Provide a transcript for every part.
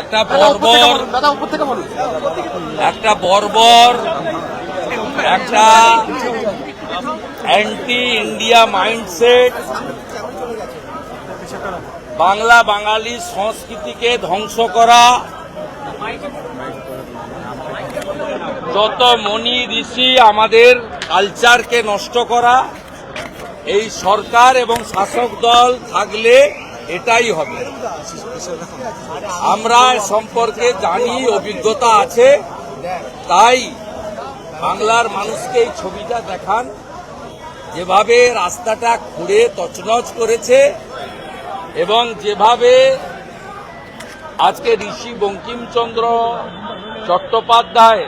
একটা বর্বর। একটা বর্বর একটা anti India mindset Bangla Bangali সংস্কৃতিকে ধ্বংস করা। যত মনি ঋষি আমাদের কালচারকে নষ্ট করা। এই সরকার এবং শাসক দল থাকলে এটাই হবে। আমরা সম্পর্কে জানি, অভিজ্ঞতা আছে, তাই বাংলার মানুষকে এই ছবিটা দেখান। যেভাবে রাস্তাটা খুঁড়ে তছনছ করেছে এবং যেভাবে আজকে ঋষি বঙ্কিমচন্দ্র চট্টোপাধ্যায়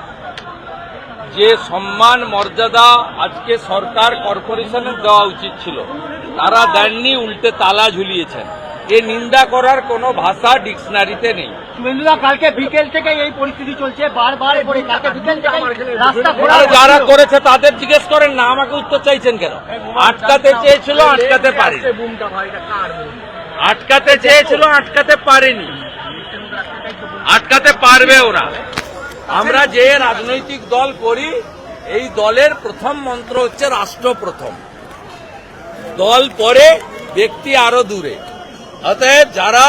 যে সম্মান, মর্যাদা আজকে সরকার কর্পোরেশনের দেওয়া উচিত ছিল, তারা দেননি, উল্টে তালা ঝুলিয়েছেন। এ নিন্দা করার কোনো ভাষা ডিকশনারিতে নেই। কালকে বিকেল থেকে এই পরিস্থিতি চলছে বারবার করে কালকে বিকেল থেকে রাস্তা খোলা আর যারা করেছে তাদের জিজ্ঞেস করেন না আমাকে উত্তর চাইছেন কেন? আটকাতে চেয়েছিল আটকাতে পারে আটকাতে চেয়েছিল আটকাতে পারেনি। আটকাতে পারবে ওরা আমরা যে রাজনৈতিক দল করি এই দলের প্রথম মন্ত্র হচ্ছে রাষ্ট্র প্রথম। দল পরে ব্যক্তি আরও দূরে। অতএব যারা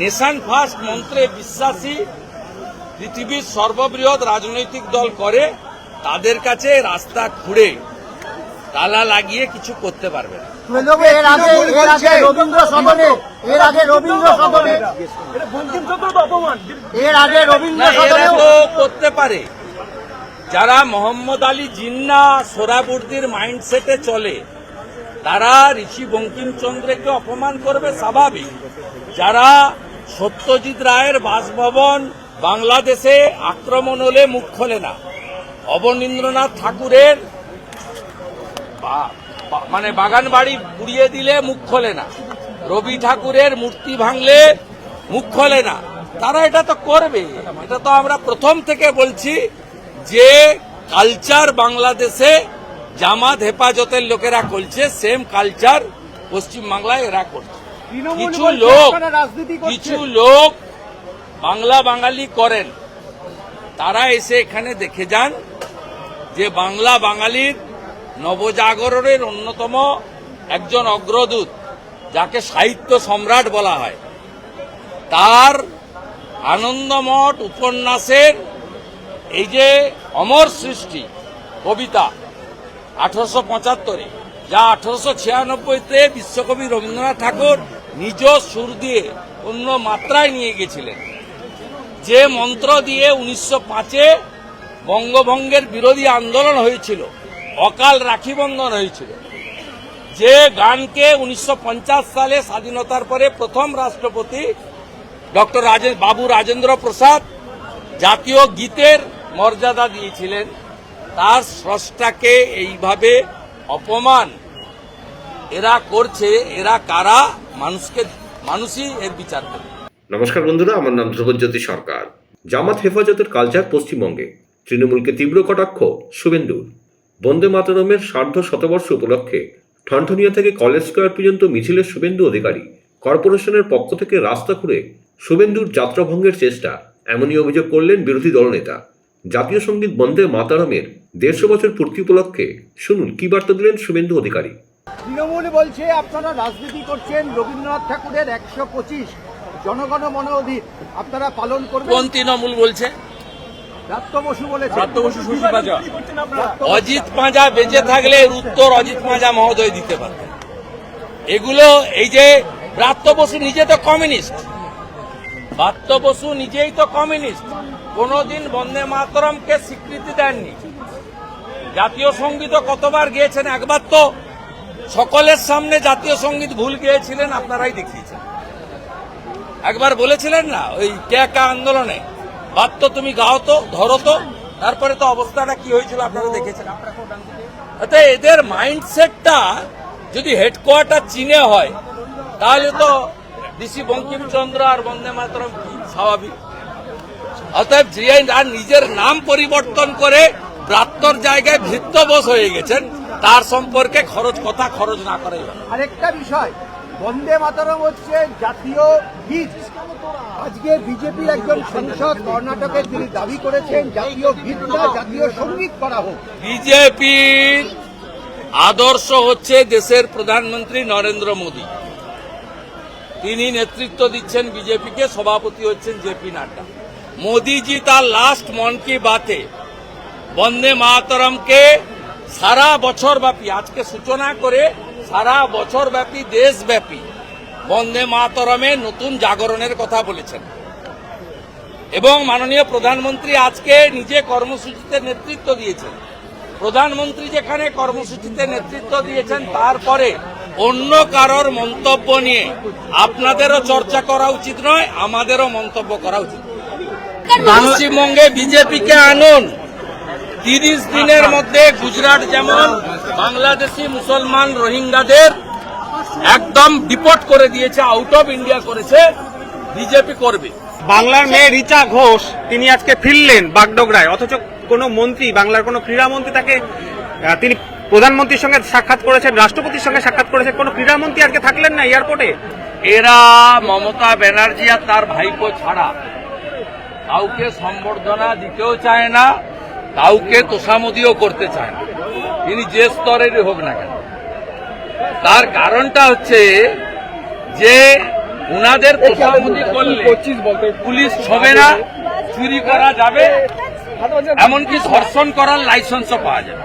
নেশন ফার্স্ট মন্ত্রে বিশ্বাসী পৃথিবীর সর্ববৃহৎ রাজনৈতিক দল করে তাদের কাছে রাস্তা খুঁড়ে তালা লাগিয়ে কিছু করতে পারবে না। এর আগে রবীন্দ্র সদনে এর আগে রবীন্দ্র সদনে এর আগে রবীন্দ্র না, এরা সদনেও তো করতে পারে। যারা মোহাম্মদ আলী জিন্না সোরাবুর্দির মাইন্ডসেটে চলে তারা ঋষি বঙ্কিমচন্দ্রকে অপমান করবে স্বাভাবিক। যারা সত্যজিৎ রায়ের বাসভবন বাংলাদেশে আক্রমণ হলে মুখ খোলে না। অবনীন্দ্রনাথ ঠাকুরের মানে বাগান বাড়ি পুড়িয়ে দিলে মুখ খোলে না। রবি ঠাকুরের মূর্তি ভাঙলে মুখ খোলে না। তারা এটা তো করবে। এটা তো আমরা প্রথম থেকে বলছি যে কালচার বাংলাদেশে জামাত হেফাজতের লোকেরা করছে সেম কালচার পশ্চিম বাংলায় এরা করছে। কিছু লোক কিছু লোক বাংলা বাঙালি করেন। তারা এসে এখানে দেখে যান যে বাংলা বাঙালির নবজাগরণের অন্যতম একজন অগ্রদূত যাকে সাহিত্য সম্রাট বলা হয়। তার আনন্দমঠ উপন্যাসের এই যে অমর সৃষ্টি কবিতা আঠারোশো পঁচাত্তরে, যা আঠারোশো ছিয়ানব্বইতে বিশ্বকবি রবীন্দ্রনাথ ঠাকুর নিজ সুর দিয়ে অন্য মাত্রায় নিয়ে গেছিলেন। যে মন্ত্র দিয়ে উনিশশো পাঁচে বঙ্গভঙ্গের বিরোধী আন্দোলন হয়েছিল, অকাল রাখি বন্ধন হয়েছিল। যে গানকে উনিশশো পঞ্চাশ সালে স্বাধীনতার পরে প্রথম রাষ্ট্রপতি ডক্টর বাবু রাজেন্দ্র প্রসাদ জাতীয় গীতের মর্যাদা দিয়েছিলেন। তার স্রষ্টাকে এইভাবে অপমান। এরা করছে, এরা কারা? মানুষকে, মানুষই এর বিচার করবে। নমস্কার বন্ধুরা, আমার নাম ধ্রুবজ্যোতি সরকার। জামাত হেফাজতের কালচার পশ্চিমবঙ্গে তৃণমূলকে তীব্র কটাক্ষ, শুভেন্দুর। বন্দে মাতরমের সার্ধ শতবর্ষ উপলক্ষে ঠনঠনিয়া থেকে কলেজ স্কোয়ার পর্যন্ত মিছিলের শুভেন্দু অধিকারী, কর্পোরেশনের পক্ষ থেকে রাস্তা খুঁড়ে শুভেন্দুর যাত্রাভঙ্গের চেষ্টা, এমনই অভিযোগ করলেন বিরোধী দলনেতা। জাতীয় সংগীত বন্দে মাতারমের দেড়শো বছর পূর্তি উপলক্ষে শুনুন কি বার্তা দিলেন শুভেন্দু অধিকারী? তৃণমূল বলছে আপনারা রাজনীতি করছেন রবীন্দ্রনাথ ঠাকুরের একশো পঁচিশ জনগণ মন অধীর আপনারা পালন করবেন। কোন তৃণমূল বলছে? রাত্র বসু বলেছে। রাত্র বসু অজিত পাঁজা বেঁচে থাকলে এর উত্তর অজিত পাঁজা মহোদয় দিতে পারতেন এগুলো এই যে ব্রাত্য বসু নিজে তো কমিউনিস্ট। ব্রাত্য বসু নিজেই তো কমিউনিস্ট। কোনোদিন বন্দে মাতরমকে স্বীকৃতি দেননি। জাতীয় সংগীত কতবার গিয়েছেন? একবার তো সকলের সামনে জাতীয় সংগীত ভুল গিয়েছিলেন, আপনারাই দেখিয়েছেন। একবার বলেছিলেন না, ওই ক্যাকা আন্দোলনে, বাদ তো তুমি গাও তো, ধরো তো, তারপরে তো অবস্থাটা কি হয়েছিল আপনারা দেখেছেন। অর্থাৎ এদের মাইন্ডসেটটা যদি হেডকোয়ার্টার চীনে হয়, তাহলে তো ঋষি বঙ্কিমচন্দ্র আর বন্দে মাতরম কি স্বাভাবিক। অতএব যে আর নিজের নাম পরিবর্তন করে প্রাপ্তর জায়গায় ভৃত্য হয়ে গেছেন তার সম্পর্কে খরচ কথা খরচ না করে আরেকটা বিষয় বন্দে মাতরম হচ্ছে জাতীয় গীত আজকে বিজেপির একজন সাংসদ কর্ণাটকে তিনি দাবি করেছেন জাতীয় গীতটা জাতীয় সংগীত করা হোক। বিজেপির আদর্শ হচ্ছে দেশের প্রধানমন্ত্রী নরেন্দ্র মোদী। তিনি নেতৃত্ব দিচ্ছেন বিজেপিকে, সভাপতি হচ্ছেন জেপি নাড্ডা। মোদিজি তার লাস্ট মন কি বাতে বন্দে মাতরমকে সারা বছর ব্যাপী আজকে সূচনা করে সারা বছর ব্যাপী দেশব্যাপী বন্দে মাতরমে নতুন জাগরণের কথা বলেছেন। এবং মাননীয় প্রধানমন্ত্রী আজকে নিজে কর্মসূচিতে নেতৃত্ব দিয়েছেন। প্রধানমন্ত্রী যেখানে কর্মসূচিতে নেতৃত্ব দিয়েছেন, তারপরে অন্য কারোর মন্তব্য নিয়ে আপনাদেরও চর্চা করা উচিত নয়, আমাদেরও মন্তব্য করা উচিত। পশ্চিমবঙ্গে বিজেপিকে আনুন। তিরিশ দিনের মধ্যে গুজরাট যেমন বাংলাদেশি মুসলমান রোহিঙ্গাদের একদম ডিপোর্ট করে দিয়েছে আউট অফ ইন্ডিয়া করেছে, বিজেপি করবে। বাংলার মেয়ে রিচা ঘোষ, তিনি আজকে ফিরলেন বাগডোগরায়। অথচ কোনো মন্ত্রী, বাংলার কোনো ক্রীড়ামন্ত্রী তাকে তিনি প্রধানমন্ত্রীর সঙ্গে সাক্ষাৎ করেছেন রাষ্ট্রপতির সঙ্গে সাক্ষাৎ করেছেন কোনো ক্রীড়ামন্ত্রী আজকে থাকলেন না এয়ারপোর্টে এরা মমতা ব্যানার্জি আর তার ভাইপো ছাড়া কাউকে সম্বর্ধনা দিতেও চায় না কাউকে তোষামদিও করতে চায় না। তিনি যে স্তরেরই হোক না কেন। তার কারণটা হচ্ছে যে উনাদের তোষামদি করলে পুলিশ ছবে না চুরি করা যাবে এমনকি ধর্ষণ করার লাইসেন্সও পাওয়া যাবে।